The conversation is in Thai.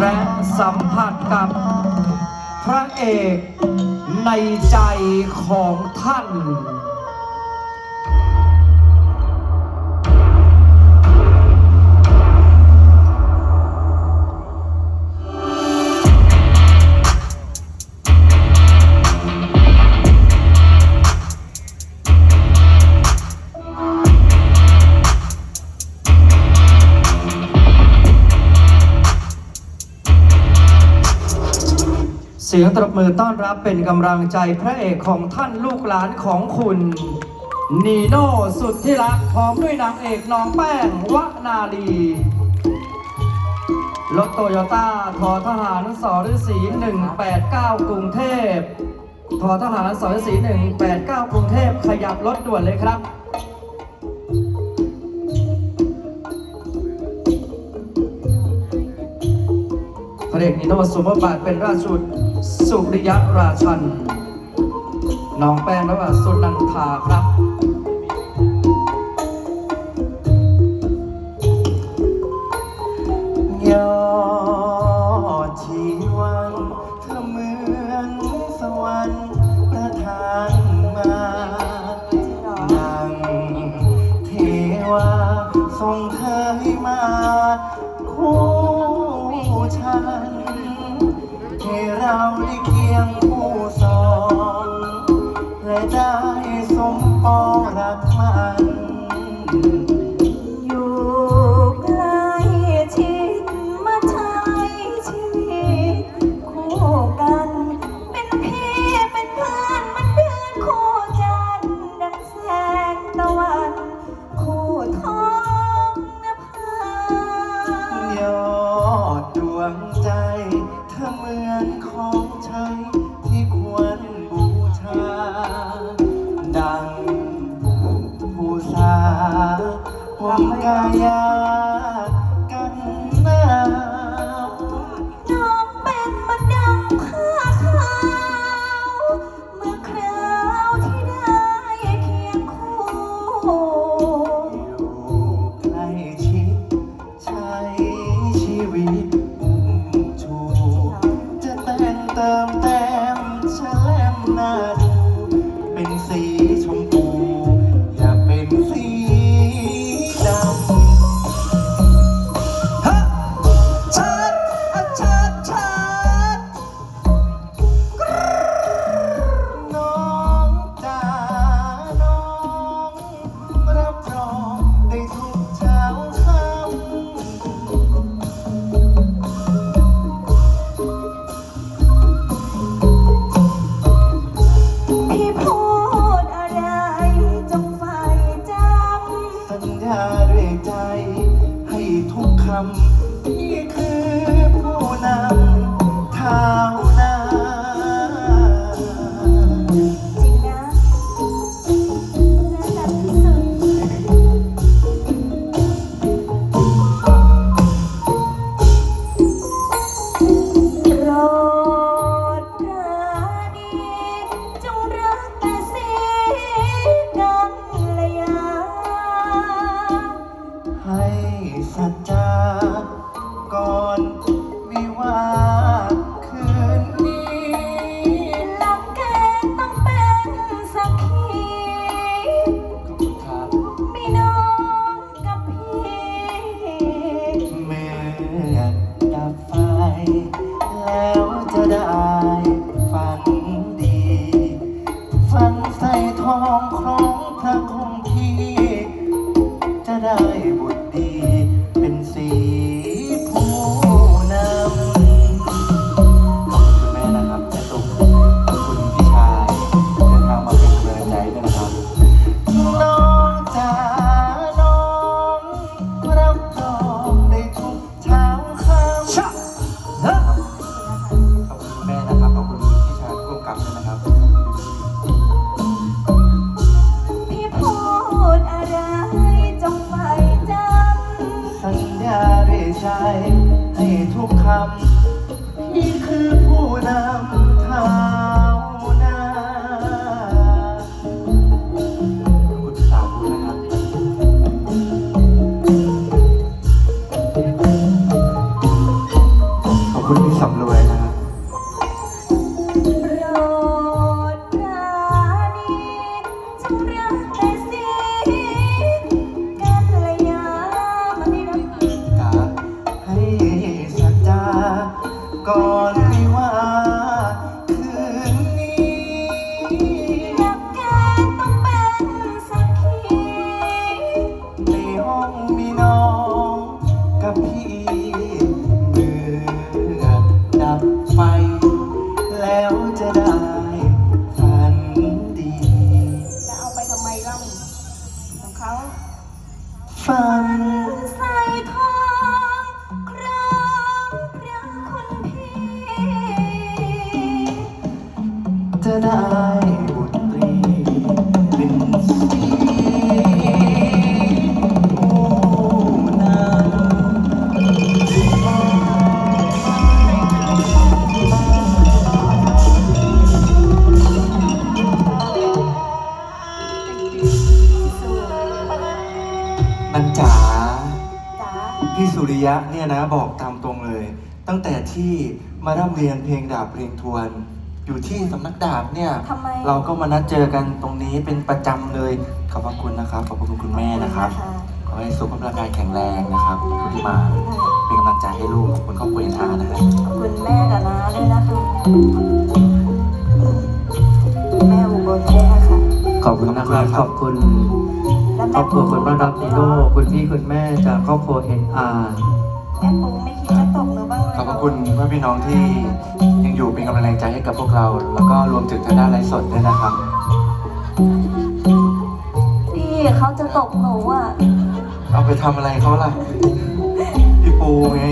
และสัมผัสกับพระเอกในใจของท่าน สียงตบมือต้อนรับเป็นกำลังใจพระเอกของท่านลูกหลานของคุณ นีโน่สุดที่รักพร้อมด้วยนางเอกน้องแป้งวนาลีรถโตโยต้าทอทหารสอฤษี189 กรุงเทพทอทหารสอฤษี189 กรุงเทพขยับรถด่วนเลยครับพระเอกนิโน่สมบาทเป็นราชบุตร สุริยราชัน น้องแป้งและว่าสุนันทาครับยอดชีวันเธอเหมือนสวรรค์ประทานมา เราได้เคียงคู่สองและได้สมปองรักมันอยู่ใกล้ชิดมาใช้ชีวิตคู่กัน เป็นพี่เป็นเพื่อนมันเดือนคู่จันทร์ดังแสงตะวัน คู่ท้องนภายอดดวงใจ เธอเหมือนของใช้ที่ควรบูชา ดังผู้สาผมกายา จ อนวิวา นันจ๋าจ๋าพี่สุริยะเนี่ยนะบอกตามตรงเลย ตั้งแต่ที่มาร่ำเรียนเพลงดาบเพลงทวน อยู่ที่สำนักดาบเนี่ย ทำไมเราก็มานัดเจอกันตรงนี้เป็นประจำเลย ขอบพระคุณนะครับ ขอบพระคุณคุณแม่นะครับ ขอให้สุขภาพร่างกายแข็งแรงนะครับขอบคุณที่มาเป็นกำลังใจให้ลูกขอบคุณครอบครัวเอ็นอาร์นะฮะขอบคุณแม่กับน้าด้วยนะคะแม่อุบลด้วยนะคะขอบคุณนะครับ ขอบคุณและ ครแม่อบครัวคนบ้านรักนิโน่คุณพี่คุณแม่จากครอบครัวเอ็นอาร์แม่ปูไม่คิดจะตกหรือบ้างเลยขอบพระคุณเพื่อนพี่น้องที่ยังอยู่เป็นกำลังใจให้กับพวกเรา แล้วก็รวมถึงทางด้านไลฟ์สดด้วยนะครับ พี่เขาจะตกหนูอะ เอาไปทำอะไรเขาล่ะ พี่ปูไง